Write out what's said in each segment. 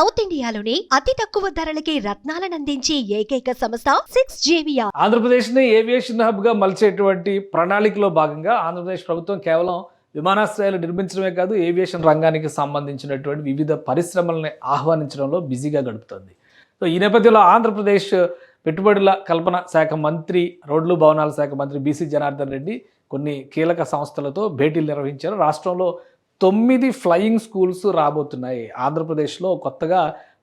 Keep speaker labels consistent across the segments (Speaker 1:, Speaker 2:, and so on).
Speaker 1: South ఇండియాలోని అతి తక్కువ ధరలకి రత్నాలనందించే ఏకైక సంస్థ సిక్స్ జేవియా
Speaker 2: ఆంధ్రప్రదేశ్ని ఏవియేషన్ హబ్గా మలిచేటువంటి ప్రణాళికలో భాగంగా ఆంధ్రప్రదేశ్ ప్రభుత్వం కేవలం విమానాశ్రయాలు నిర్మించడమే కాదు ఏవియేషన్ రంగానికి సంబంధించినటువంటి వివిధ పరిశ్రమల్ని ఆహ్వానించడంలో బిజీగా గడుపుతుంది. సో ఈ నేపథ్యంలో ఆంధ్రప్రదేశ్ పెట్టుబడుల కల్పన శాఖ మంత్రి రోడ్లు భవనాల శాఖ మంత్రి బీసీ జనార్దన్ రెడ్డి కొన్ని కీలక సంస్థలతో భేటీలు నిర్వహించారు. రాష్ట్రంలో తొమ్మిది ఫ్లయింగ్ స్కూల్స్ రాబోతున్నాయి. ఆంధ్రప్రదేశ్లో కొత్తగా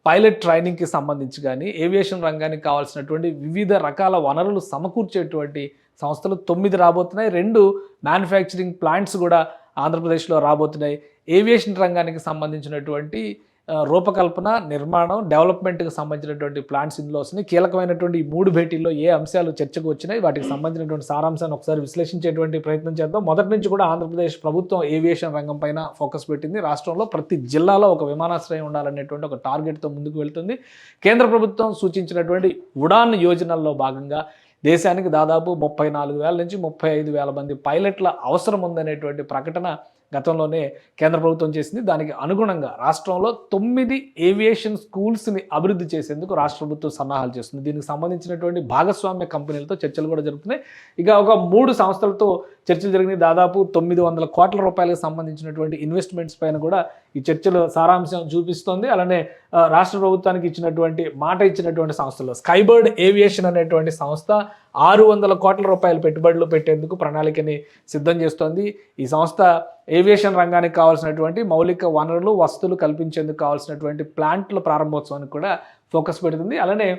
Speaker 2: పైలట్ ట్రైనింగ్కి సంబంధించి కానీ ఏవియేషన్ రంగానికి కావాల్సినటువంటి వివిధ రకాల వనరులు సమకూర్చేటువంటి సంస్థలు తొమ్మిది రాబోతున్నాయి. రెండు మ్యానుఫ్యాక్చరింగ్ ప్లాంట్స్ కూడా ఆంధ్రప్రదేశ్లో రాబోతున్నాయి. ఏవియేషన్ రంగానికి సంబంధించినటువంటి రూపకల్పన నిర్మాణం డెవలప్మెంట్కి సంబంధించినటువంటి ప్లాంట్స్ ఇందులో వస్తున్నాయి కీలకమైనటువంటి ఈ మూడు భేటీల్లో ఏ అంశాలు చర్చకు వచ్చినాయి వాటికి సంబంధించినటువంటి సారాంశాన్ని ఒకసారి విశ్లేషించేటువంటి ప్రయత్నం చేద్దాం. మొదటి నుంచి కూడా ఆంధ్రప్రదేశ్ ప్రభుత్వం ఏవియేషన్ రంగం పైన ఫోకస్ పెట్టింది. రాష్ట్రంలో ప్రతి జిల్లాలో ఒక విమానాశ్రయం ఉండాలనేటువంటి ఒక టార్గెట్తో ముందుకు వెళ్తుంది. కేంద్ర ప్రభుత్వం సూచించినటువంటి ఉడాన్ యోజనల్లో భాగంగా దేశానికి దాదాపు ముప్పై నాలుగు వేల నుంచి ముప్పై ఐదు వేల మంది పైలట్ల అవసరం ఉందనేటువంటి ప్రకటన గతంలోనే కేంద్ర ప్రభుత్వం చేసింది. దానికి అనుగుణంగా రాష్ట్రంలో తొమ్మిది ఏవియేషన్ స్కూల్స్ని అభివృద్ధి చేసేందుకు రాష్ట్ర ప్రభుత్వం సన్నాహాలు చేస్తుంది. దీనికి సంబంధించినటువంటి భాగస్వామ్య కంపెనీలతో చర్చలు కూడా జరుగుతున్నాయి. ఇక ఒక మూడు సంస్థలతో చర్చలు జరిగినాయి. దాదాపు తొమ్మిది వందల కోట్ల రూపాయలకు సంబంధించినటువంటి ఇన్వెస్ట్మెంట్స్ పైన కూడా ఈ చర్చలు సారాంశం చూపిస్తోంది. అలానే రాష్ట్ర ప్రభుత్వానికి ఇచ్చినటువంటి మాట ఇచ్చినటువంటి సంస్థలు స్కైబర్డ్ ఏవియేషన్ అనేటువంటి సంస్థ ఆరు వందల కోట్ల రూపాయలు పెట్టుబడులు పెట్టేందుకు ప్రణాళికని సిద్ధం చేస్తోంది. ఈ సంస్థ ఏవియేషన్ రంగానికి కావాల్సినటువంటి మౌలిక వనరులు వస్తువులు కల్పించేందుకు కావాల్సినటువంటి ప్లాంట్ల ప్రారంభోత్సవానికి కూడా ఫోకస్ పెడుతుంది. అలానే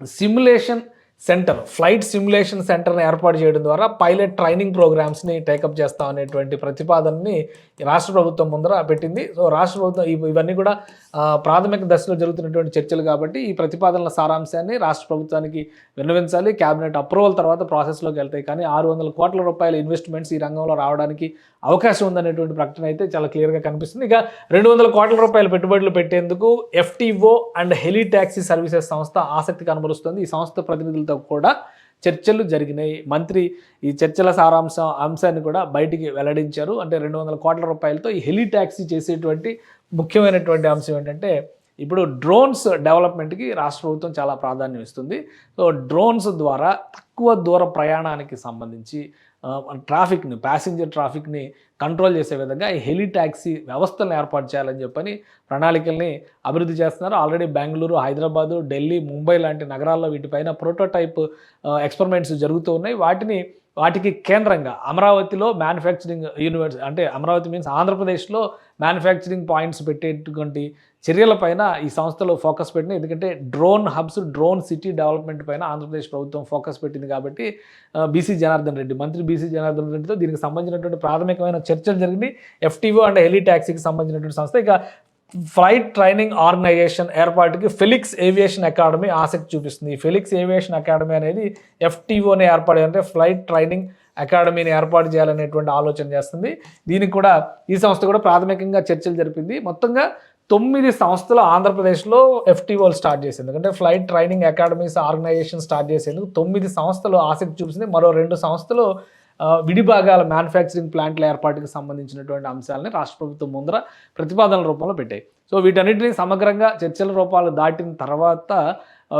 Speaker 2: సిమ్యులేషన్ సెంటర్ ఫ్లైట్ సిమ్యులేషన్ సెంటర్ని ఏర్పాటు చేయడం ద్వారా పైలట్ ట్రైనింగ్ ప్రోగ్రామ్స్ని టేకప్ చేస్తాం అనేటువంటి ప్రతిపాదనని రాష్ట్ర ప్రభుత్వం ముందర పెట్టింది. సో రాష్ట్ర ప్రభుత్వం ఇవన్నీ కూడా ప్రాథమిక దశలో జరుగుతున్నటువంటి చర్చలు కాబట్టి ఈ ప్రతిపాదనల సారాంశాన్ని రాష్ట్ర ప్రభుత్వానికి విన్నవించాలి. క్యాబినెట్ అప్రూవల్ తర్వాత ప్రాసెస్లోకి వెళ్తాయి. కానీ ఆరు వందల కోట్ల రూపాయల ఇన్వెస్ట్మెంట్స్ ఈ రంగంలో రావడానికి అవకాశం ఉందనేటువంటి ప్రకటన అయితే చాలా క్లియర్గా కనిపిస్తుంది. ఇక రెండు వందల కోట్ల రూపాయల పెట్టుబడులు పెట్టేందుకు FTO and heli taxi services సంస్థ ఆసక్తి కనబరుస్తుంది ఈ సంస్థ ప్రతినిధులు ప్రతినిధులతో కూడా చర్చలు జరిగినాయి. మంత్రి ఈ చర్చల సారాంశం అంశాన్ని కూడా బయటికి వెల్లడించారు. అంటే రెండు వందల కోట్ల రూపాయలతో ఈ హెలి ట్యాక్సీ చేసేటువంటి ముఖ్యమైనటువంటి అంశం ఏంటంటే ఇప్పుడు డ్రోన్స్ డెవలప్మెంట్కి రాష్ట్ర ప్రభుత్వం చాలా ప్రాధాన్యం ఇస్తుంది. సో డ్రోన్స్ ద్వారా తక్కువ దూర ప్రయాణానికి సంబంధించి ట్రాఫిక్ని ప్యాసింజర్ ట్రాఫిక్ని కంట్రోల్ చేసే విధంగా ఈ హెలి ట్యాక్సీ వ్యవస్థలను ఏర్పాటు చేయాలని చెప్పని ప్రణాళికల్ని అభివృద్ధి చేస్తున్నారు. ఆల్రెడీ బెంగళూరు హైదరాబాదు ఢిల్లీ ముంబై లాంటి నగరాల్లో వీటిపైన ప్రోటోటైప్ ఎక్స్పెరిమెంట్స్ జరుగుతూ ఉన్నాయి. వాటిని వాటికి కేంద్రంగా అమరావతిలో మ్యానుఫ్యాక్చరింగ్ యూనివర్సిటీ అంటే అమరావతి మీన్స్ ఆంధ్రప్రదేశ్లో మ్యానుఫ్యాక్చరింగ్ పాయింట్స్ పెట్టేటువంటి చర్యలపైన ఈ సంస్థలో ఫోకస్ పెట్టింది. ఎందుకంటే drone hubs drone city development పైన ఆంధ్రప్రదేశ్ ప్రభుత్వం ఫోకస్ పెట్టింది కాబట్టి బీసీ జనార్దన్ రెడ్డి మంత్రి బీసీ జనార్దన్ రెడ్డితో దీనికి సంబంధించినటువంటి ప్రాథమికమైన చర్చలు జరిగింది. ఎఫ్టీఓ అండ్ హెలి ట్యాక్సీకి సంబంధించినటువంటి సంస్థ. ఇక ఫ్లైట్ ట్రైనింగ్ ఆర్గనైజేషన్ ఏర్పాటుకి ఫెలిక్స్ ఏవియేషన్ అకాడమీ ఆసక్తి చూపిస్తుంది. ఈ ఫెలిక్స్ ఏవియేషన్ అకాడమీ అనేది ఎఫ్టీఓని ఏర్పాటు అంటే ఫ్లైట్ ట్రైనింగ్ అకాడమీని ఏర్పాటు చేయాలనేటువంటి ఆలోచన చేస్తుంది. దీనికి కూడా ఈ సంస్థ కూడా ప్రాథమికంగా చర్చలు జరిపింది. మొత్తంగా తొమ్మిది సంస్థలు ఆంధ్రప్రదేశ్లో ఎఫ్టీఓలు స్టార్ట్ చేసింది. ఎందుకంటే flight training academies organisation start చేసేందుకు తొమ్మిది సంస్థలు ఆసక్తి చూపించింది మరో రెండు సంస్థలు విడిభాగాల మ్యానుఫ్యాక్చరింగ్ ప్లాంట్ల ఏర్పాటుకు సంబంధించినటువంటి అంశాలని రాష్ట్ర ప్రభుత్వం ముందర ప్రతిపాదనల రూపంలో పెట్టాయి. సో వీటన్నిటిని సమగ్రంగా చర్చల రూపాలు దాటిన తర్వాత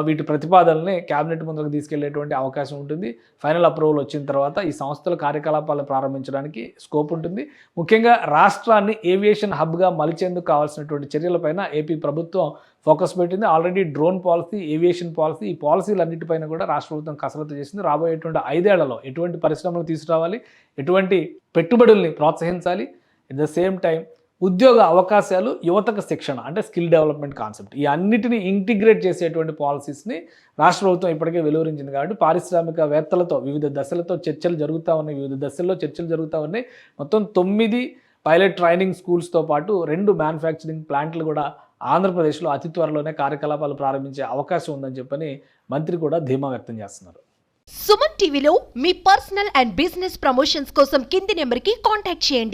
Speaker 2: వీటి ప్రతిపాదనల్ని క్యాబినెట్ ముందుకు తీసుకెళ్ళేటువంటి అవకాశం ఉంటుంది. ఫైనల్ అప్రూవల్ వచ్చిన తర్వాత ఈ సంస్థల కార్యకలాపాలు ప్రారంభించడానికి స్కోప్ ఉంటుంది. ముఖ్యంగా రాష్ట్రాన్ని ఏవియేషన్ హబ్గా మలిచేందుకు కావాల్సినటువంటి చర్యలపైన ఏపీ ప్రభుత్వం ఫోకస్ పెట్టింది. Already drone policy aviation policy ఈ పాలసీలన్నిటిపైన కూడా రాష్ట్ర ప్రభుత్వం కసరత్తు చేసింది. రాబోయేటువంటి ఐదేళ్ళలో ఎటువంటి పరిశ్రమలు తీసుకురావాలి? ఎటువంటి పెట్టుబడుల్ని ప్రోత్సహించాలి? ఎట్ ద సేమ్ టైం ఉద్యోగ అవకాశాలు యువతకు శిక్షణ అంటే స్కిల్ డెవలప్మెంట్ కాన్సెప్ట్. ఈ అన్నిటిని ఇంటిగ్రేట్ చేసేటువంటి పాలసీస్ని రాష్ట్ర ప్రభుత్వం ఇప్పటికే వెలువరించింది కాబట్టి పారిశ్రామికవేత్తలతో వివిధ దశలతో చర్చలు జరుగుతూ ఉన్నాయి. వివిధ దశల్లో చర్చలు జరుగుతూ ఉన్నాయి. మొత్తం తొమ్మిది పైలట్ ట్రైనింగ్ స్కూల్స్తో పాటు రెండు మ్యానుఫ్యాక్చరింగ్ ప్లాంట్లు కూడా ఆంధ్రప్రదేశ్లో అతి త్వరలోనే కార్యకలాపాలు ప్రారంభించే అవకాశం ఉందని చెప్పని మంత్రి కూడా ధీమా వ్యక్తం చేస్తున్నారు.
Speaker 1: సుమన్ టీవీలో మీ పర్సనల్ అండ్ బిజినెస్ ప్రమోషన్స్ కోసం కింది నెంబర్కి కాంటాక్ట్ చేయండి.